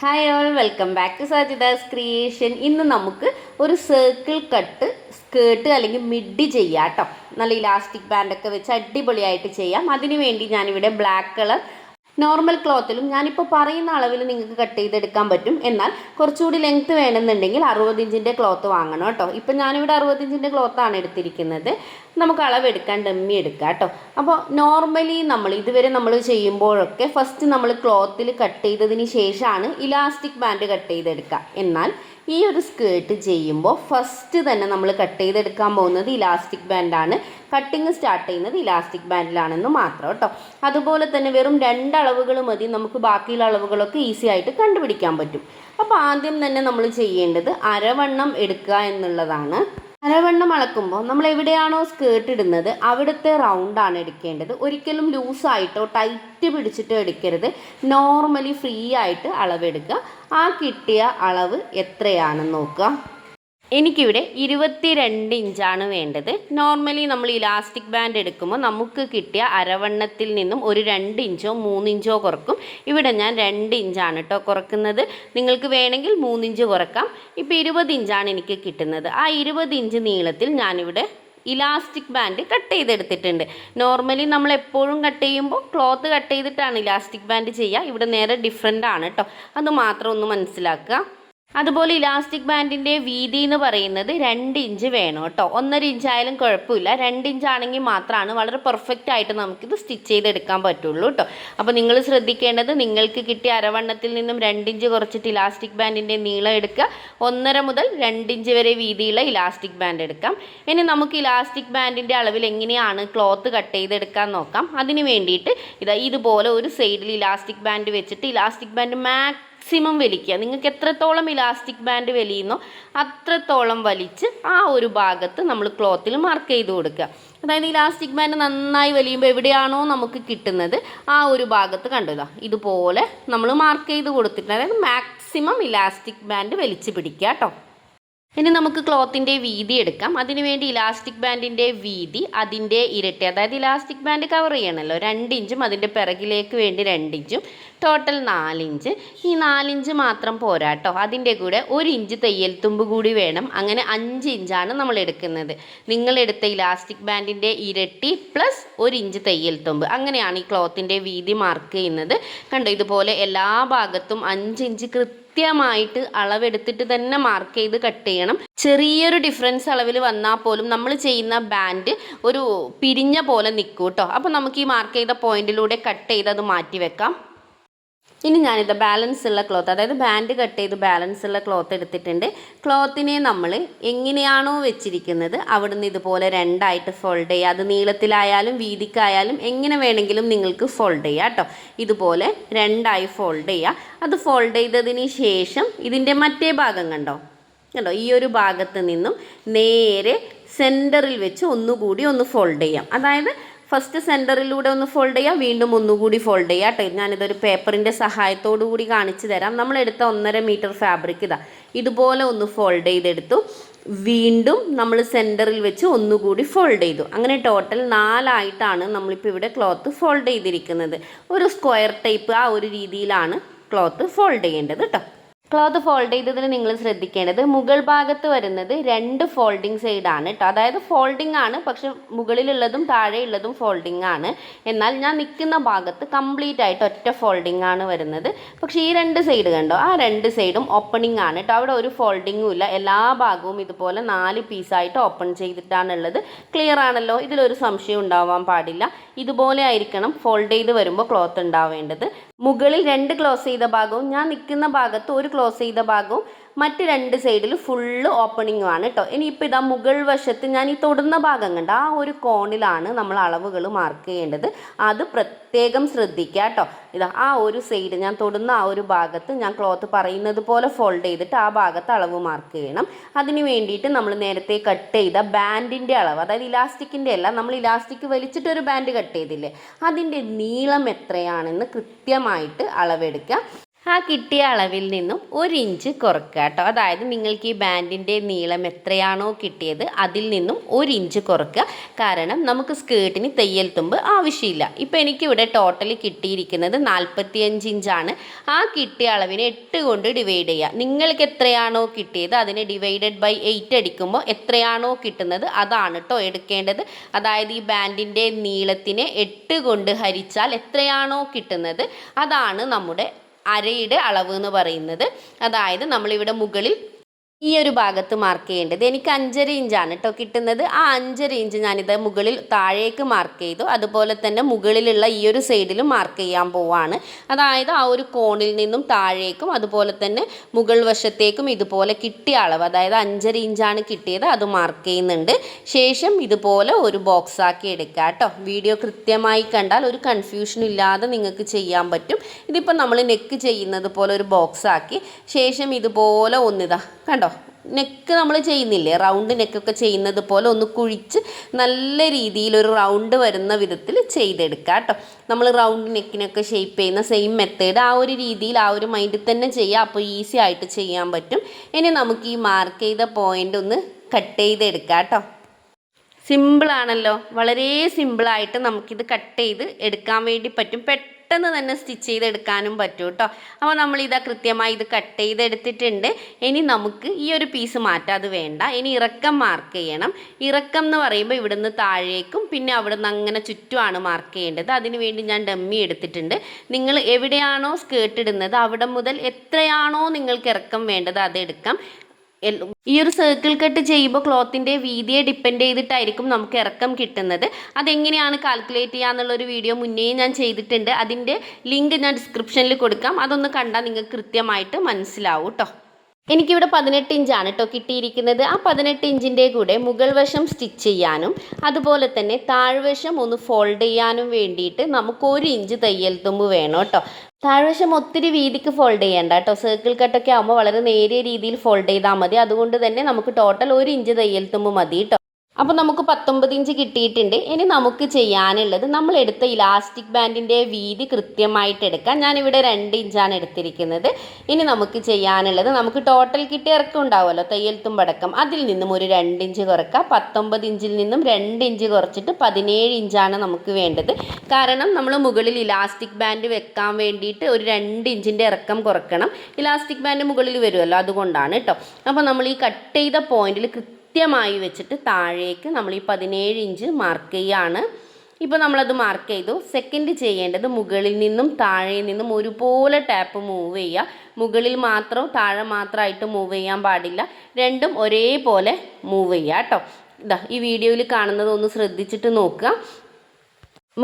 Hi all welcome back to Sajida's creation ഇന്ന് നമുക്ക് ഒരു സർക്കിൾ കട്ട് സ്കേർട്ട് അല്ലെങ്കിൽ മിഡി ചെയ്യാം കേട്ടോ നല്ല ഇലാസ്റ്റിക് ബാൻഡൊക്കെ വെച്ച് അടിപൊളിയായിട്ട് ചെയ്യാം. അതിന് വേണ്ടി ഞാനിവിടെ ബ്ലാക്ക് കളർ നോർമൽ ക്ലോത്തിലും ഞാനിപ്പോൾ പറയുന്ന അളവിൽ നിങ്ങൾക്ക് കട്ട് ചെയ്തെടുക്കാൻ പറ്റും. എന്നാൽ കുറച്ചുകൂടി ലെങ്ത്ത് വേണമെന്നുണ്ടെങ്കിൽ അറുപത് ഇഞ്ചിന്റെ ക്ലോത്ത് വാങ്ങണം കേട്ടോ. ഇപ്പം ഞാനിവിടെ അറുപത് ഇഞ്ചിന്റെ ക്ലോത്താണ് എടുത്തിരിക്കുന്നത്. നമുക്ക് അളവെടുക്കാൻ ഡമ്മി എടുക്കാം കേട്ടോ. അപ്പോൾ നോർമലി നമ്മൾ ഇതുവരെ നമ്മൾ ചെയ്യുമ്പോഴൊക്കെ ഫസ്റ്റ് നമ്മൾ ക്ലോത്തിൽ കട്ട് ചെയ്തതിന് ശേഷമാണ് ഇലാസ്റ്റിക് ബാൻഡ് കട്ട് ചെയ്തെടുക്കുക. എന്നാൽ ഈ ഒരു സ്കേർട്ട് ചെയ്യുമ്പോൾ ഫസ്റ്റ് തന്നെ നമ്മൾ കട്ട് ചെയ്തെടുക്കാൻ പോകുന്നത് ഇലാസ്റ്റിക് ബാൻഡാണ് കട്ടിങ് സ്റ്റാർട്ട് ചെയ്യുന്നത് ഇലാസ്റ്റിക് ബാൻഡിലാണെന്ന് മാത്രം കേട്ടോ. അതുപോലെ തന്നെ വെറും രണ്ടളവുകൾ മതി. നമുക്ക് ബാക്കിയുള്ള അളവുകളൊക്കെ ഈസി ആയിട്ട് കണ്ടുപിടിക്കാൻ പറ്റും. അപ്പോൾ ആദ്യം തന്നെ നമ്മൾ ചെയ്യേണ്ടത് അരവണ്ണം എടുക്കുക എന്നുള്ളതാണ്. അരവണ്ണം അളക്കുമ്പോൾ നമ്മൾ എവിടെയാണോ സ്കേർട്ട് ഇടുന്നത് അവിടുത്തെ റൗണ്ടാണ് എടുക്കേണ്ടത്. ഒരിക്കലും ലൂസായിട്ടോ ടൈറ്റ് പിടിച്ചിട്ടോ എടുക്കരുത്. നോർമലി ഫ്രീ ആയിട്ട് അളവെടുക്കുക. ആ കിട്ടിയ അളവ് എത്രയാണെന്ന് നോക്കുക. എനിക്കിവിടെ ഇരുപത്തി രണ്ട് ഇഞ്ചാണ് വേണ്ടത്. നോർമലി നമ്മൾ ഇലാസ്റ്റിക് ബാൻഡ് എടുക്കുമ്പോൾ നമുക്ക് കിട്ടിയ അരവണ്ണത്തിൽ നിന്നും ഒരു രണ്ട് ഇഞ്ചോ മൂന്ന് ഇഞ്ചോ കുറക്കും. ഇവിടെ ഞാൻ രണ്ട് ഇഞ്ചാണ് കേട്ടോ കുറക്കുന്നത്. നിങ്ങൾക്ക് വേണമെങ്കിൽ മൂന്നിഞ്ച് കുറക്കാം. ഇപ്പോൾ ഇരുപത് ഇഞ്ചാണ് എനിക്ക് കിട്ടുന്നത്. ആ ഇരുപത് ഇഞ്ച് നീളത്തിൽ ഞാനിവിടെ ഇലാസ്റ്റിക് ബാൻഡ് കട്ട് ചെയ്തെടുത്തിട്ടുണ്ട്. നോർമലി നമ്മൾ എപ്പോഴും കട്ട് ചെയ്യുമ്പോൾ ക്ലോത്ത് കട്ട് ചെയ്തിട്ടാണ് ഇലാസ്റ്റിക് ബാൻഡ് ചെയ്യുക. ഇവിടെ നേരെ ഡിഫറെന്റ് ആണ് കേട്ടോ അത് മാത്രം ഒന്ന് മനസ്സിലാക്കുക. അതുപോലെ ഇലാസ്റ്റിക് ബാൻഡിന്റെ വീതി എന്ന് പറയുന്നത് രണ്ട് ഇഞ്ച് വേണം കേട്ടോ. ഒന്നര ഇഞ്ച് ആയാലും കുഴപ്പമില്ല. രണ്ട് ഇഞ്ച് ആണെങ്കിൽ മാത്രമാണ് വളരെ പെർഫെക്റ്റ് ആയിട്ട് നമുക്കിത് സ്റ്റിച്ച് ചെയ്തെടുക്കാൻ പറ്റുള്ളൂ കേട്ടോ. അപ്പോൾ നിങ്ങൾ ശ്രദ്ധിക്കേണ്ടത് നിങ്ങൾക്ക് കിട്ടിയ അരവണ്ണത്തിൽ നിന്നും രണ്ട് ഇഞ്ച് കുറച്ചിട്ട് ഇലാസ്റ്റിക് ബാൻഡിന്റെ നീളം എടുക്കുക. ഒന്നര മുതൽ രണ്ട് ഇഞ്ച് വരെ വീതിയുള്ള ഇലാസ്റ്റിക് ബാൻഡ് എടുക്കാം. ഇനി നമുക്ക് ഇലാസ്റ്റിക് ബാൻഡിന്റെ അളവിൽ എങ്ങനെയാണ് ക്ലോത്ത് കട്ട് ചെയ്തെടുക്കാൻ നോക്കാം. അതിന് വേണ്ടിയിട്ട് ഇതാ ഇതുപോലെ ഒരു സൈഡിൽ ഇലാസ്റ്റിക് ബാൻഡ് വെച്ചിട്ട് ഇലാസ്റ്റിക് ബാൻഡ് മാക്സ് മാക്സിമം വലിക്കുക. നിങ്ങൾക്ക് എത്രത്തോളം ഇലാസ്റ്റിക് ബാൻഡ് വലിയുന്നോ അത്രത്തോളം വലിച്ച് ആ ഒരു ഭാഗത്ത് നമ്മൾ ക്ലോത്തിൽ മാർക്ക് ചെയ്ത് കൊടുക്കുക. അതായത് ഇലാസ്റ്റിക് ബാൻഡ് നന്നായി വലിയുമ്പോൾ എവിടെയാണോ നമുക്ക് കിട്ടുന്നത് ആ ഒരു ഭാഗത്ത് കണ്ടുക ഇതുപോലെ നമ്മൾ മാർക്ക് ചെയ്ത് കൊടുത്തിട്ട് അതായത് മാക്സിമം ഇലാസ്റ്റിക് ബാൻഡ് വലിച്ച് പിടിക്കുക കേട്ടോ. ഇനി നമുക്ക് ക്ലോത്തിന്റെ വീതി എടുക്കാം. അതിനുവേണ്ടി ഇലാസ്റ്റിക് ബാൻഡിന്റെ വീതി അതിന്റെ ഇരട്ടി അതായത് ഇലാസ്റ്റിക് ബാൻഡ് കവർ ചെയ്യണമല്ലോ രണ്ട് ഇഞ്ചും അതിന്റെ പിറകിലേക്ക് വേണ്ടി രണ്ട് ഇഞ്ചും. ടോട്ടൽ നാലിഞ്ച് ഈ നാലിഞ്ച് മാത്രം പോരാട്ടോ അതിന്റെ കൂടെ ഒരു ഇഞ്ച് തയ്യൽ തുമ്പ് കൂടി വേണം. അങ്ങനെ അഞ്ച് ഇഞ്ചാണ് നമ്മൾ എടുക്കുന്നത്. നിങ്ങളെടുത്ത ഇലാസ്റ്റിക് ബാൻഡിന്റെ ഇരട്ടി പ്ലസ് ഒരു ഇഞ്ച് തയ്യൽ തുമ്പ് അങ്ങനെയാണ് ഈ ക്ലോത്തിന്റെ വീതി മാർക്ക് ചെയ്യുന്നത്. കണ്ടോ ഇതുപോലെ എല്ലാ ഭാഗത്തും അഞ്ച് ഇഞ്ച് കൃത്യം കൃത്യമായിട്ട് അളവെടുത്തിട്ട് തന്നെ മാർക്ക് ചെയ്ത് കട്ട് ചെയ്യണം. ചെറിയൊരു ഡിഫറൻസ് അളവിൽ വന്നാൽ പോലും നമ്മൾ ചെയ്യുന്ന ബാൻഡ് ഒരു പിരിഞ്ഞ പോലെ നിൽക്കും കേട്ടോ അപ്പോൾ നമുക്ക് ഈ മാർക്ക് ചെയ്ത പോയിന്റിലൂടെ കട്ട് ചെയ്ത് അത് മാറ്റി വെക്കാം. ഇനി ഞാനിത് ബാലൻസ് ഉള്ള ക്ലോത്ത് അതായത് ബാൻഡ് കട്ട് ചെയ്ത് ബാലൻസ് ഉള്ള ക്ലോത്ത് എടുത്തിട്ടുണ്ട്. ക്ലോത്തിനെ നമ്മൾ എങ്ങനെയാണോ വെച്ചിരിക്കുന്നത് അവിടുന്ന് ഇതുപോലെ രണ്ടായിട്ട് ഫോൾഡ് ചെയ്യുക. അത് നീളത്തിലായാലും വീതിക്കായാലും എങ്ങനെ വേണമെങ്കിലും നിങ്ങൾക്ക് ഫോൾഡ് ചെയ്യാം കേട്ടോ. ഇതുപോലെ രണ്ടായി ഫോൾഡ് ചെയ്യുക. അത് ഫോൾഡ് ചെയ്തതിന് ശേഷം ഇതിന്റെ മറ്റേ ഭാഗം കണ്ടോ? കണ്ടോ? ഈ ഒരു ഭാഗത്ത് നിന്നും നേരെ സെന്ററിൽ വെച്ച് ഒന്നുകൂടി ഒന്ന് ഫോൾഡ് ചെയ്യാം. അതായത് ഫസ്റ്റ് സെന്ററിലൂടെ ഒന്ന് ഫോൾഡ് ചെയ്യുക വീണ്ടും ഒന്നുകൂടി ഫോൾഡ് ചെയ്യുക കേട്ടോ. ഞാനിതൊരു പേപ്പറിന്റെ സഹായത്തോടു കൂടി കാണിച്ചു തരാം. നമ്മളെടുത്ത ഒന്നര മീറ്റർ ഫാബ്രിക് ഇതാ. ഇതുപോലെ ഒന്ന് ഫോൾഡ് ചെയ്തെടുത്തു. വീണ്ടും നമ്മൾ സെന്ററിൽ വെച്ച് ഒന്നുകൂടി ഫോൾഡ് ചെയ്തു. അങ്ങനെ ടോട്ടൽ നാലായിട്ടാണ് നമ്മളിപ്പോൾ ഇവിടെ ക്ലോത്ത് ഫോൾഡ് ചെയ്തിരിക്കുന്നത്. ഒരു സ്ക്വയർ ടൈപ്പ് ആ ഒരു രീതിയിലാണ് ക്ലോത്ത് ഫോൾഡ് ചെയ്യേണ്ടത് കേട്ടോ. ക്ലോത്ത് ഫോൾഡ് ചെയ്തതിന് നിങ്ങൾ ശ്രദ്ധിക്കേണ്ടത് മുകൾ ഭാഗത്ത് വരുന്നത് രണ്ട് ഫോൾഡിങ് ആണ് കേട്ടോ അതായത് ഫോൾഡിംഗ് ആണ് പക്ഷെ മുകളിലുള്ളതും താഴെയുള്ളതും ഫോൾഡിംഗ് ആണ്. എന്നാൽ ഞാൻ നിൽക്കുന്ന ഭാഗത്ത് കംപ്ലീറ്റ് ആയിട്ട് ഒറ്റ ഫോൾഡിംഗ് ആണ് വരുന്നത്. പക്ഷേ ഈ രണ്ട് സൈഡ് കണ്ടോ? ആ രണ്ട് സൈഡും ഓപ്പണിംഗ് ആണ് കേട്ടോ അവിടെ ഒരു ഫോൾഡിങ്ങും ഇല്ല. എല്ലാ ഭാഗവും ഇതുപോലെ നാല് പീസായിട്ട് ഓപ്പൺ ചെയ്തിട്ടാണുള്ളത്. ക്ലിയർ ആണല്ലോ? ഇതിലൊരു സംശയം ഉണ്ടാവാൻ പാടില്ല. ഇതുപോലെ ആയിരിക്കണം ഫോൾഡ് ചെയ്ത് വരുമ്പോൾ ക്ലോത്ത് ഉണ്ടാവേണ്ടത്. മുകളിൽ രണ്ട് ക്ലോസ് ചെയ്ത ഭാഗവും ഞാൻ നിൽക്കുന്ന ഭാഗത്ത് ഒരു ക്ലോസ് ചെയ്ത ഭാഗവും മറ്റ് രണ്ട് സൈഡിൽ ഫുള്ള് ഓപ്പണിങ്ങും ആണ് കേട്ടോ ഇനിയിപ്പോൾ ഇതാ മുകൾ വശത്ത് ഞാൻ ഈ തൊടുന്ന ഭാഗം കണ്ട ആ ഒരു കോണിലാണ് നമ്മൾ അളവുകൾ മാർക്ക് ചെയ്യേണ്ടത്. അത് പ്രത്യേകം ശ്രദ്ധിക്കുക കേട്ടോ ഇതാ ആ ഒരു സൈഡ് ഞാൻ തൊടുന്ന ആ ഒരു ഭാഗത്ത് ഞാൻ ക്ലോത്ത് പറയുന്നത് പോലെ ഫോൾഡ് ചെയ്തിട്ട് ആ ഭാഗത്ത് അളവ് മാർക്ക് ചെയ്യണം. അതിന് വേണ്ടിയിട്ട് നമ്മൾ നേരത്തെ കട്ട് ചെയ്ത ബാൻഡിന്റെ അളവ് അതായത് ഇലാസ്റ്റിക്കിന്റെ അല്ല നമ്മൾ ഇലാസ്റ്റിക് വലിച്ചിട്ട് ഒരു ബാൻഡ് കട്ട് ചെയ്തില്ലേ? അതിന്റെ നീളം എത്രയാണെന്ന് കൃത്യമായിട്ട് അളവെടുക്കുക ആ കിട്ടിയ അളവിൽ നിന്നും ഒരു ഇഞ്ച് കുറക്കുക കേട്ടോ. അതായത് നിങ്ങൾക്ക് ഈ ബാൻഡിന്റെ നീളം എത്രയാണോ കിട്ടിയത് അതിൽ നിന്നും ഒരു ഇഞ്ച് കുറക്കുക. കാരണം നമുക്ക് സ്കേർട്ടിന് തയ്യൽ തുമ്പ് ആവശ്യമില്ല. ഇപ്പോൾ എനിക്കിവിടെ ടോട്ടലി കിട്ടിയിരിക്കുന്നത് നാൽപ്പത്തിയഞ്ച് ഇഞ്ചാണ്. ആ കിട്ടിയ അളവിനെ എട്ട് കൊണ്ട് ഡിവൈഡ് ചെയ്യുക. നിങ്ങൾക്ക് എത്രയാണോ കിട്ടിയത് അതിനെ ഡിവൈഡഡ് ബൈ എയ്റ്റ് അടിക്കുമ്പോൾ എത്രയാണോ കിട്ടുന്നത് അതാണ് കേട്ടോ എടുക്കേണ്ടത്. അതായത് ഈ ബാൻഡിന്റെ നീളത്തിനെ എട്ട് കൊണ്ട് ഹരിച്ചാൽ എത്രയാണോ കിട്ടുന്നത്? അതാണ് നമ്മുടെ അരയുടെ അളവ് എന്ന് പറയുന്നത്. അതായത് നമ്മളിവിടെ മുകളിൽ ഈ ഒരു ഭാഗത്ത് മാർക്ക് ചെയ്യേണ്ടത്. എനിക്ക് അഞ്ചര ഇഞ്ചാണ് കേട്ടോ കിട്ടുന്നത്. ആ അഞ്ചര ഇഞ്ച് ഞാനിത് മുകളിൽ താഴേക്ക് മാർക്ക് ചെയ്തു. അതുപോലെ തന്നെ മുകളിലുള്ള ഈ ഒരു സൈഡിലും മാർക്ക് ചെയ്യാൻ പോവാണ്. അതായത് ആ ഒരു കോണിൽ നിന്നും താഴേക്കും അതുപോലെ തന്നെ മുകൾ വശത്തേക്കും ഇതുപോലെ കിട്ടിയ അളവ് അതായത് അഞ്ചര ഇഞ്ചാണ് കിട്ടിയത് അത് മാർക്ക് ചെയ്യുന്നുണ്ട്. ശേഷം ഇതുപോലെ ഒരു ബോക്സ് ആക്കി എടുക്കുക കേട്ടോ വീഡിയോ കൃത്യമായി കണ്ടാൽ ഒരു കൺഫ്യൂഷൻ ഇല്ലാതെ നിങ്ങൾക്ക് ചെയ്യാൻ പറ്റും. ഇതിപ്പോൾ നമ്മൾ നെക്ക് ചെയ്യുന്നത് പോലെ ഒരു ബോക്സ് ആക്കി. ശേഷം ഇതുപോലെ ഒന്നിതാ. കണ്ടോ? നെക്ക് നമ്മൾ ചെയ്യുന്നില്ലേ? റൗണ്ട് നെക്കൊക്കെ ചെയ്യുന്നത് പോലെ ഒന്ന് കുഴിച്ച് നല്ല രീതിയിൽ ഒരു റൗണ്ട് വരുന്ന വിധത്തിൽ ചെയ്തെടുക്കുക കേട്ടോ നമ്മൾ റൗണ്ട് നെക്കിനൊക്കെ ഷേപ്പ് ചെയ്യുന്ന സെയിം മെത്തേഡ് ആ ഒരു രീതിയിൽ ആ ഒരു മൈൻഡിൽ തന്നെ ചെയ്യുക അപ്പോൾ ഈസി ആയിട്ട് ചെയ്യാൻ പറ്റും. ഇനി നമുക്ക് ഈ മാർക്ക് ചെയ്ത പോയിന്റ് ഒന്ന് കട്ട് ചെയ്തെടുക്കാം കേട്ടോ സിമ്പിളാണല്ലോ വളരെ സിമ്പിളായിട്ട് നമുക്കിത് കട്ട് ചെയ്ത് എടുക്കാൻ വേണ്ടി പറ്റും. പെട്ടെന്ന് തന്നെ സ്റ്റിച്ച് ചെയ്തെടുക്കാനും പറ്റും കേട്ടോ അപ്പോൾ നമ്മളിതാ കൃത്യമായി ഇത് കട്ട് ചെയ്തെടുത്തിട്ടുണ്ട്. ഇനി നമുക്ക് ഈ ഒരു പീസ് മാറ്റാം. അത് വേണ്ട. ഇനി ഇറക്കം മാർക്ക് ചെയ്യണം. ഇറക്കം എന്ന് പറയുമ്പോൾ ഇവിടുന്ന് താഴേക്കും പിന്നെ അവിടുന്ന് അങ്ങനെ ചുറ്റുമാണ് മാർക്ക് ചെയ്യേണ്ടത്. അതിനുവേണ്ടി ഞാൻ ഡമ്മി എടുത്തിട്ടുണ്ട്. നിങ്ങൾ എവിടെയാണോ സ്കേർട്ട് ഇടുന്നത് അവിടെ മുതൽ എത്രയാണോ നിങ്ങൾക്ക് ഇറക്കം വേണ്ടത് അത് എടുക്കാം. എൽ- ഈ ഒരു സർക്കിൾ കട്ട് ചെയ്യുമ്പോൾ ക്ലോത്തിന്റെ വീതിയെ ഡിപ്പെൻഡ് ചെയ്തിട്ടായിരിക്കും നമുക്ക് ഇറക്കം കിട്ടുന്നത്. അതെങ്ങനെയാണ് കാൽക്കുലേറ്റ് ചെയ്യുക എന്നുള്ളൊരു വീഡിയോ മുന്നേ ഞാൻ ചെയ്തിട്ടുണ്ട്. അതിന്റെ ലിങ്ക് ഞാൻ ഡിസ്ക്രിപ്ഷനിൽ കൊടുക്കാം. അതൊന്ന് കണ്ടാൽ നിങ്ങൾക്ക് കൃത്യമായിട്ട് മനസ്സിലാവും കേട്ടോ എനിക്കിവിടെ പതിനെട്ട് ഇഞ്ചാണ് കേട്ടോ കിട്ടിയിരിക്കുന്നത്. ആ പതിനെട്ട് ഇഞ്ചിന്റെ കൂടെ മുകൾ വശം സ്റ്റിച്ച് ചെയ്യാനും അതുപോലെ തന്നെ താഴ്വശം ഒന്ന് ഫോൾഡ് ചെയ്യാനും വേണ്ടിയിട്ട് നമുക്ക് ഒരു ഇഞ്ച് തയ്യൽ തുമ്പ് വേണം കേട്ടോ താഴ്വശം ഒത്തിരി വീതിക്ക് ഫോൾഡ് ചെയ്യേണ്ട കേട്ടോ. സർക്കിൾ കട്ടൊക്കെ ആകുമ്പോൾ വളരെ നേരിയ രീതിയിൽ ഫോൾഡ് ചെയ്താൽ മതി. അതുകൊണ്ട് തന്നെ നമുക്ക് ടോട്ടൽ ഒരു ഇഞ്ച് തയ്യൽ തുമ്പ് മതി കേട്ടോ. അപ്പോൾ നമുക്ക് പത്തൊമ്പത് ഇഞ്ച് കിട്ടിയിട്ടുണ്ട്. ഇനി നമുക്ക് ചെയ്യാനുള്ളത് നമ്മൾ എടുത്ത ഇലാസ്റ്റിക് ബാൻഡിന്റെ വീതി കൃത്യമായിട്ട് എടുക്കാം. ഞാനിവിടെ രണ്ട് ഇഞ്ചാണ് എടുത്തിരിക്കുന്നത്. ഇനി നമുക്ക് ചെയ്യാനുള്ളത് നമുക്ക് ടോട്ടൽ കിട്ടിയ ഇറക്കം ഉണ്ടാവുമല്ലോ തയ്യൽ തുമ്പടക്കം. അതിൽ നിന്നും ഒരു രണ്ട് ഇഞ്ച് കുറക്കുക പത്തൊമ്പത് ഇഞ്ചിൽ നിന്നും രണ്ട് ഇഞ്ച് കുറച്ചിട്ട് പതിനേഴ് ഇഞ്ചാണ് നമുക്ക് വേണ്ടത്. കാരണം നമ്മൾ മുകളിൽ ഇലാസ്റ്റിക് ബാൻഡ് വെക്കാൻ വേണ്ടിയിട്ട് ഒരു രണ്ട് ഇഞ്ചിന്റെ ഇറക്കം കുറക്കണം. ഇലാസ്റ്റിക് ബാൻഡ് മുകളിൽ വരുമല്ലോ അതുകൊണ്ടാണ് കേട്ടോ. അപ്പോൾ നമ്മൾ ഈ കട്ട് ചെയ്ത പോയിന്റിൽ കൃത്യമായി വെച്ചിട്ട് താഴേക്ക് നമ്മൾ ഈ പതിനേഴ് ഇഞ്ച് മാർക്ക് ചെയ്യാണ്. ഇപ്പോൾ നമ്മളത് മാർക്ക് ചെയ്തു. സെക്കൻഡ് ചെയ്യേണ്ടത് മുകളിൽ നിന്നും താഴെ നിന്നും ഒരുപോലെ ടാപ്പ് മൂവ് ചെയ്യുക. മുകളിൽ മാത്രം താഴെ മാത്രമായിട്ട് മൂവ് ചെയ്യാൻ പാടില്ല. രണ്ടും ഒരേപോലെ മൂവ് ചെയ്യുക കേട്ടോ. ഇതാ ഈ വീഡിയോയിൽ കാണുന്നത് ഒന്ന് ശ്രദ്ധിച്ചിട്ട് നോക്കുക.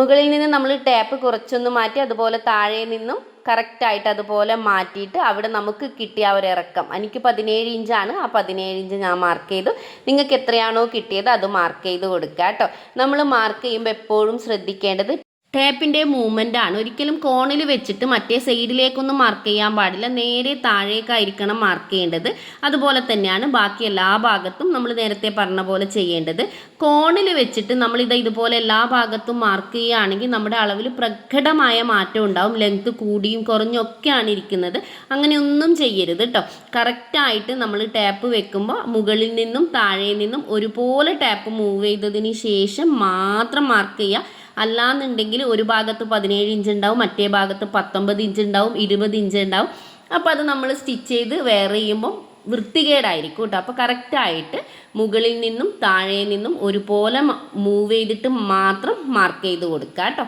മുകളിൽ നിന്ന് നമ്മൾ ടാപ്പ് കുറച്ചൊന്ന് മാറ്റി അതുപോലെ താഴെ നിന്നും കറക്റ്റായിട്ട് അതുപോലെ മാറ്റിയിട്ട് അവിടെ നമുക്ക് കിട്ടിയ ആ ഒരു ഇറക്കം. എനിക്ക് പതിനേഴ് ഇഞ്ചാണ് ആ പതിനേഴ് ഇഞ്ച് ഞാൻ മാർക്ക് ചെയ്തു. നിങ്ങൾക്ക് എത്രയാണോ കിട്ടിയത് അത് മാർക്ക് ചെയ്ത് കൊടുക്കുക കേട്ടോ. നമ്മൾ മാർക്ക് ചെയ്യുമ്പോൾ എപ്പോഴും ശ്രദ്ധിക്കേണ്ടത് ടാപ്പിന്റെ മൂവ്മെന്റ് ആണ്. ഒരിക്കലും കോണിൽ വെച്ചിട്ട് മറ്റേ സൈഡിലേക്കൊന്നും മാർക്ക് ചെയ്യാൻ പാടില്ല. നേരെ താഴേക്കായിരിക്കണം മാർക്ക് ചെയ്യേണ്ടത്. അതുപോലെ തന്നെയാണ് ബാക്കി എല്ലാ ഭാഗത്തും നമ്മൾ നേരത്തെ പറഞ്ഞ പോലെ ചെയ്യേണ്ടത്. കോണിൽ വെച്ചിട്ട് നമ്മൾ ഇത് ഇതുപോലെ എല്ലാ ഭാഗത്തും മാർക്ക് ചെയ്യുകയാണെങ്കിൽ നമ്മുടെ അളവിൽ പ്രകടമായ മാറ്റം ഉണ്ടാവും. ലെങ്ത് കൂടിയും കുറഞ്ഞും ഒക്കെയാണ് ഇരിക്കുന്നത്. അങ്ങനെയൊന്നും ചെയ്യരുത് കേട്ടോ കറക്റ്റായിട്ട് നമ്മൾ ടാപ്പ് വെക്കുമ്പോൾ മുകളിൽ നിന്നും താഴെ നിന്നും ഒരുപോലെ ടാപ്പ് മൂവ് ചെയ്തതിന് ശേഷം മാത്രം മാർക്ക് ചെയ്യുക. അല്ലാന്നുണ്ടെങ്കിൽ ഒരു ഭാഗത്ത് പതിനേഴ് ഇഞ്ച് ഉണ്ടാവും മറ്റേ ഭാഗത്ത് പത്തൊമ്പത് ഇഞ്ച് ഉണ്ടാവും ഇരുപത് ഇഞ്ച് ഉണ്ടാവും. അപ്പോൾ അത് നമ്മൾ സ്റ്റിച്ച് ചെയ്ത് വെയർ ചെയ്യുമ്പോൾ വൃത്തികേടായിരിക്കും കേട്ടോ. അപ്പോൾ കറക്റ്റായിട്ട് മുകളിൽ നിന്നും താഴെ നിന്നും ഒരുപോലെ മൂവ് ചെയ്തിട്ട് മാത്രം മാർക്ക് ചെയ്ത് കൊടുക്കുക കേട്ടോ.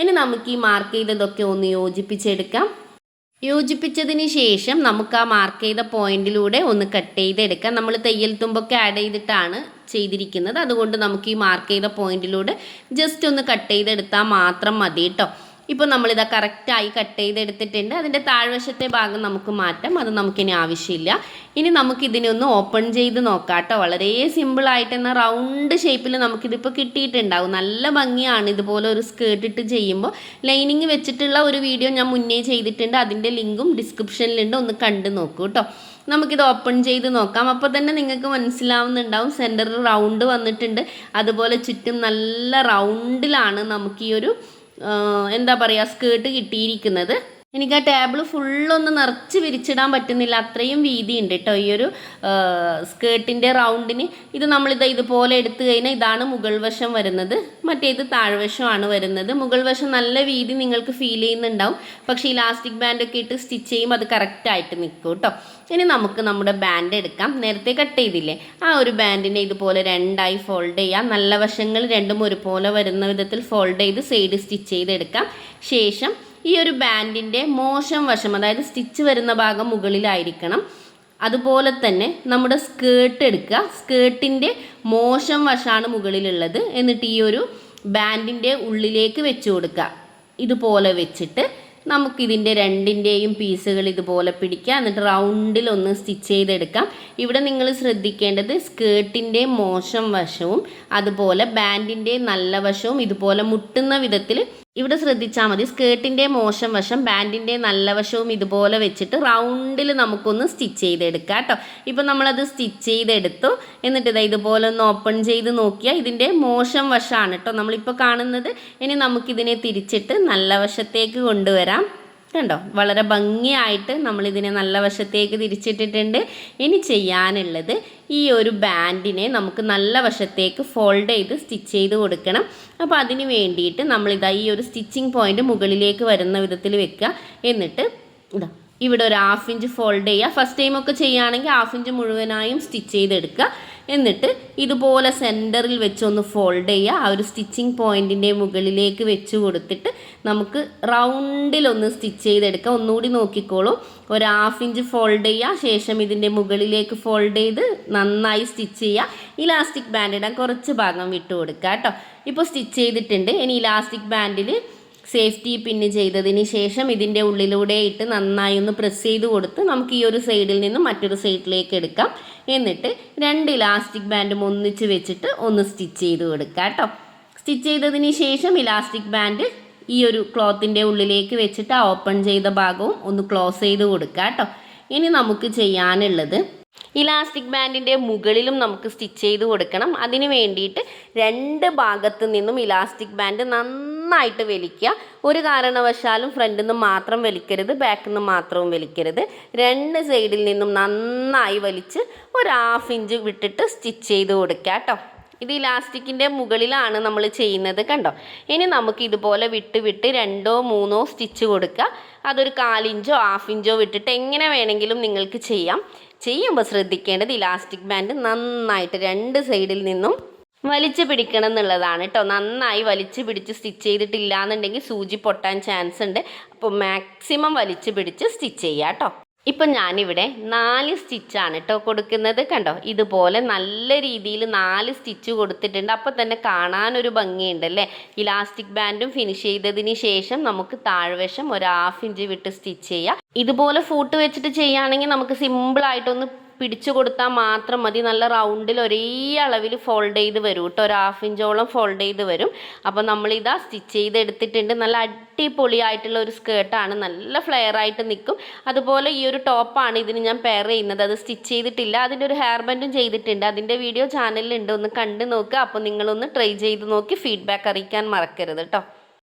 ഇനി നമുക്ക് ഈ മാർക്ക് ചെയ്തതൊക്കെ ഒന്ന് യോജിപ്പിച്ചെടുക്കാം. യോജിപ്പിച്ചതിന് ശേഷം നമുക്ക് ആ മാർക്ക് ചെയ്ത പോയിന്റിലൂടെ ഒന്ന് കട്ട് ചെയ്തെടുക്കാം. നമ്മൾ തയ്യൽ തുമ്പൊക്കെ ആഡ് ചെയ്തിട്ടാണ് ചെയ്തിരിക്കുന്നത്. അതുകൊണ്ട് നമുക്ക് ഈ മാർക്ക് ചെയ്ത പോയിന്റിലൂടെ ജസ്റ്റ് ഒന്ന് കട്ട് ചെയ്തെടുത്താൽ മാത്രം മതി കേട്ടോ ഇപ്പോൾ നമ്മളിതാ കറക്റ്റായി കട്ട് ചെയ്തെടുത്തിട്ടുണ്ട്. അതിന്റെ താഴ്വശത്തെ ഭാഗം നമുക്ക് മാറ്റാം. അത് നമുക്കിനി ആവശ്യമില്ല. ഇനി നമുക്കിതിനെ ഒന്ന് ഓപ്പൺ ചെയ്ത് നോക്കാം കേട്ടോ വളരെ സിമ്പിളായിട്ട് എന്നാൽ റൗണ്ട് ഷേപ്പിൽ നമുക്കിതിപ്പോൾ കിട്ടിയിട്ടുണ്ടാവും. നല്ല ഭംഗിയാണ് ഇതുപോലെ ഒരു സ്കേർട്ട് ഇട്ട് ചെയ്യുമ്പോൾ ലൈനിങ് വെച്ചിട്ടുള്ള ഒരു വീഡിയോ ഞാൻ മുന്നേ ചെയ്തിട്ടുണ്ട്. അതിന്റെ ലിങ്കും ഡിസ്ക്രിപ്ഷനിലുണ്ട് ഒന്ന് കണ്ട് നോക്കൂ കേട്ടോ നമുക്കിത് ഓപ്പൺ ചെയ്ത് നോക്കാം. അപ്പോൾ തന്നെ നിങ്ങൾക്ക് മനസ്സിലാവുന്നുണ്ടാവും. സെന്റർ റൗണ്ട് വന്നിട്ടുണ്ട്. അതുപോലെ ചുറ്റും നല്ല റൗണ്ടിലാണ് നമുക്ക് ഈ ഒരു എന്താ പറയുക സ്കേർട്ട് കിട്ടിയിരിക്കുന്നത്. എനിക്ക് ആ ടേബിൾ ഫുള്ളൊന്ന് നിറച്ച് വിരിച്ചിടാൻ പറ്റുന്നില്ല. അത്രയും വീതി ഉണ്ട് കേട്ടോ ഈ ഒരു സ്കേർട്ടിന്റെ റൗണ്ടിന് ഇത് നമ്മളിത് ഇതുപോലെ എടുത്തു കഴിഞ്ഞാൽ ഇതാണ് മുകൾ വശം വരുന്നത്. മറ്റേത് താഴ്വശമാണ് വരുന്നത്. മുകൾ വശം നല്ല വീതി നിങ്ങൾക്ക് ഫീൽ ചെയ്യുന്നുണ്ടാവും. പക്ഷേ ഇലാസ്റ്റിക് ബാൻഡൊക്കെ ഇട്ട് സ്റ്റിച്ച് ചെയ്യുമ്പോൾ അത് കറക്റ്റായിട്ട് നിൽക്കും കേട്ടോ ഇനി നമുക്ക് നമ്മുടെ ബാൻഡ് എടുക്കാം. നേരത്തെ കട്ട് ചെയ്തില്ലേ? ആ ഒരു ബാൻഡിനെ ഇതുപോലെ രണ്ടായി ഫോൾഡ് ചെയ്യാം. നല്ല വശങ്ങൾ രണ്ടും ഒരുപോലെ വരുന്ന വിധത്തിൽ ഫോൾഡ് ചെയ്ത് സൈഡ് സ്റ്റിച്ച് ചെയ്തെടുക്കാം. ശേഷം ഈ ഒരു ബാൻഡിന്റെ മോശം വശം അതായത് സ്റ്റിച്ച് വരുന്ന ഭാഗം മുകളിലായിരിക്കണം. അതുപോലെ തന്നെ നമ്മുടെ സ്കേർട്ട് എടുക്കുക. സ്കേർട്ടിന്റെ മോശം വശമാണ് മുകളിലുള്ളത് എന്നിട്ട് ഈ ഒരു ബാൻഡിന്റെ ഉള്ളിലേക്ക് വെച്ച് കൊടുക്കുക. ഇതുപോലെ വെച്ചിട്ട് നമുക്കിതിന്റെ രണ്ടിന്റെയും പീസുകൾ ഇതുപോലെ പിടിക്കുക എന്നിട്ട് റൗണ്ടിൽ ഒന്ന് സ്റ്റിച്ച് ചെയ്തെടുക്കാം. ഇവിടെ നിങ്ങൾ ശ്രദ്ധിക്കേണ്ടത് സ്കേർട്ടിന്റെ മോശം വശവും അതുപോലെ ബാൻഡിന്റെ നല്ല വശവും ഇതുപോലെ മുട്ടുന്ന വിധത്തിൽ ഇവിടെ ശ്രദ്ധിച്ചാൽ മതി. സ്കേർട്ടിന്റെ മോശം വശം ബാൻഡിന്റെ നല്ല വശവും ഇതുപോലെ വെച്ചിട്ട് റൗണ്ടിൽ നമുക്കൊന്ന് സ്റ്റിച്ച് ചെയ്തെടുക്കാം കേട്ടോ. ഇപ്പം നമ്മളത് സ്റ്റിച്ച് ചെയ്തെടുത്തു. എന്നിട്ട് ഇതാ ഇതുപോലെ ഒന്ന് ഓപ്പൺ ചെയ്ത് നോക്കിയാൽ ഇതിന്റെ മോശം വശമാണ് കേട്ടോ നമ്മളിപ്പോൾ കാണുന്നത്. ഇനി നമുക്കിതിനെ തിരിച്ചിട്ട് നല്ല വശത്തേക്ക് കൊണ്ടുവരാം. കണ്ടോ? വളരെ ഭംഗിയായിട്ട് നമ്മളിതിനെ നല്ല വശത്തേക്ക് തിരിച്ചിട്ടിട്ടുണ്ട്. ഇനി ചെയ്യാനുള്ളത് ഈ ഒരു ബാൻഡിനെ നമുക്ക് നല്ല വശത്തേക്ക് ഫോൾഡ് ചെയ്ത് സ്റ്റിച്ച് ചെയ്ത് കൊടുക്കണം. അപ്പോൾ അതിന് വേണ്ടിയിട്ട് നമ്മളിതാ ഈ ഒരു സ്റ്റിച്ചിങ് പോയിന്റ് മുകളിലേക്ക് വരുന്ന വിധത്തിൽ വെക്കുക. എന്നിട്ട് ഇതാ ഇവിടെ ഒരു ഹാഫ് ഇഞ്ച് ഫോൾഡ് ചെയ്യുക. ഫസ്റ്റ് ടൈമൊക്കെ ചെയ്യുകയാണെങ്കിൽ ഹാഫ് ഇഞ്ച് മുഴുവനായും സ്റ്റിച്ച് ചെയ്തെടുക്കുക. എന്നിട്ട് ഇതുപോലെ സെന്ററിൽ വെച്ചൊന്ന് ഫോൾഡ് ചെയ്യുക ആ ഒരു സ്റ്റിച്ചിങ് പോയിന്റിന്റെ മുകളിലേക്ക് വെച്ച് കൊടുത്തിട്ട് നമുക്ക് റൗണ്ടിലൊന്ന് സ്റ്റിച്ച് ചെയ്തെടുക്കാം. ഒന്നുകൂടി നോക്കിക്കോളൂ. ഒരു ഹാഫ് ഇഞ്ച് ഫോൾഡ് ചെയ്യുക ശേഷം ഇതിന്റെ മുകളിലേക്ക് ഫോൾഡ് ചെയ്ത് നന്നായി സ്റ്റിച്ച് ചെയ്യുക ഇലാസ്റ്റിക് ബാൻഡ് ഇടാൻ കുറച്ച് ഭാഗം വിട്ടു കൊടുക്കുക കേട്ടോ. ഇപ്പോൾ സ്റ്റിച്ച് ചെയ്തിട്ടുണ്ട്. ഇനി ഇലാസ്റ്റിക് ബാൻഡിൽ സേഫ്റ്റി പിൻ ചെയ്തതിന് ശേഷം ഇതിന്റെ ഉള്ളിലൂടെ ഇട്ട് നന്നായി ഒന്ന് പ്രസ് ചെയ്ത് കൊടുത്ത് നമുക്ക് ഈ ഒരു സൈഡിൽ നിന്ന് മറ്റൊരു സൈഡിലേക്ക് എടുക്കാം. എന്നിട്ട് രണ്ട് ഇലാസ്റ്റിക് ബാൻഡും ഒന്നിച്ച് വെച്ചിട്ട് ഒന്ന് സ്റ്റിച്ച് ചെയ്ത് കൊടുക്കാം കേട്ടോ. സ്റ്റിച്ച് ചെയ്തതിന് ശേഷം ഇലാസ്റ്റിക് ബാൻഡ് ഈ ഒരു ക്ലോത്തിന്റെ ഉള്ളിലേക്ക് വെച്ചിട്ട് ആ ഓപ്പൺ ചെയ്ത ഭാഗവും ഒന്ന് ക്ലോസ് ചെയ്ത് കൊടുക്കുക കേട്ടോ. ഇനി നമുക്ക് ചെയ്യാനുള്ളത് ഇലാസ്റ്റിക് ബാൻഡിന്റെ മുകളിലും നമുക്ക് സ്റ്റിച്ച് ചെയ്ത് കൊടുക്കണം. അതിന് വേണ്ടിയിട്ട് രണ്ട് ഭാഗത്തു നിന്നും ഇലാസ്റ്റിക് ബാൻഡ് നന്നായിട്ട് വലിക്കുക. ഒരു കാരണവശാലും ഫ്രണ്ടിൽ നിന്ന് മാത്രം വലിക്കരുത് ബാക്കിൽ നിന്ന് മാത്രവും വലിക്കരുത്. രണ്ട് സൈഡിൽ നിന്നും നന്നായി വലിച്ച് ഒരു ഹാഫ് ഇഞ്ച് വിട്ടിട്ട് സ്റ്റിച്ച് ചെയ്ത് കൊടുക്കുക കേട്ടോ. ഇത് ഇലാസ്റ്റിക്കിന്റെ മുകളിലാണ് നമ്മൾ ചെയ്യുന്നത് കണ്ടോ? ഇനി നമുക്ക് ഇതുപോലെ വിട്ട് വിട്ട് രണ്ടോ മൂന്നോ സ്റ്റിച്ച് കൊടുക്കുക. അതൊരു കാലിഞ്ചോ ഹാഫ് ഇഞ്ചോ വിട്ടിട്ട് എങ്ങനെ വേണമെങ്കിലും നിങ്ങൾക്ക് ചെയ്യാം. ചെയ്യുമ്പോൾ ശ്രദ്ധിക്കേണ്ടത് ഇലാസ്റ്റിക് ബാൻഡ് നന്നായിട്ട് രണ്ട് സൈഡിൽ നിന്നും വലിച്ചു പിടിക്കണം എന്നുള്ളതാണ് കേട്ടോ. നന്നായി വലിച്ചു പിടിച്ച് സ്റ്റിച്ച് ചെയ്തിട്ടില്ല എന്നുണ്ടെങ്കിൽ സൂചി പൊട്ടാൻ ചാൻസ് ഉണ്ട്. അപ്പോൾ മാക്സിമം വലിച്ചു പിടിച്ച് സ്റ്റിച്ച് ചെയ്യുക കേട്ടോ. ഇപ്പം ഞാനിവിടെ നാല് സ്റ്റിച്ചാണ് കേട്ടോ കൊടുക്കുന്നത്. കണ്ടോ? ഇതുപോലെ നല്ല രീതിയിൽ നാല് സ്റ്റിച്ച് കൊടുത്തിട്ടുണ്ട്. അപ്പോൾ തന്നെ കാണാനൊരു ഭംഗിയുണ്ടല്ലേ ഇലാസ്റ്റിക് ബാൻഡും ഫിനിഷ് ചെയ്തതിന് ശേഷം നമുക്ക് താഴ്വശം ഒരു ഹാഫ് ഇഞ്ച് വിട്ട് സ്റ്റിച്ച് ചെയ്യാം. ഇതുപോലെ ഫൂട്ട് വെച്ചിട്ട് ചെയ്യുകയാണെങ്കിൽ നമുക്ക് സിമ്പിളായിട്ടൊന്ന് പിടിച്ചു കൊടുത്താൽ മാത്രം മതി. നല്ല റൗണ്ടിൽ ഒരേ അളവിൽ ഫോൾഡ് ചെയ്ത് വരും കേട്ടോ. ഒരു ഹാഫ് ഇഞ്ചോളം ഫോൾഡ് ചെയ്ത് വരും. അപ്പോൾ നമ്മളിതാ സ്റ്റിച്ച് ചെയ്ത് എടുത്തിട്ടുണ്ട് നല്ല അടിപൊളിയായിട്ടുള്ള ഒരു സ്കേർട്ടാണ് നല്ല ഫ്ലെയർ ആയിട്ട് നിൽക്കും. അതുപോലെ ഈ ഒരു ടോപ്പാണ് ഇതിന് ഞാൻ പെയർ ചെയ്യുന്നത്. അത് സ്റ്റിച്ച് ചെയ്തിട്ടില്ല. അതിന്റെ ഒരു ഹെയർ ബാൻഡും ചെയ്തിട്ടുണ്ട്. അതിന്റെ വീഡിയോ ചാനലിലുണ്ട് ഒന്ന് കണ്ടു നോക്കുക അപ്പോൾ നിങ്ങളൊന്ന് ട്രൈ ചെയ്ത് നോക്കി. ഫീഡ്ബാക്ക് അറിയിക്കാൻ മറക്കരുത് കേട്ടോ.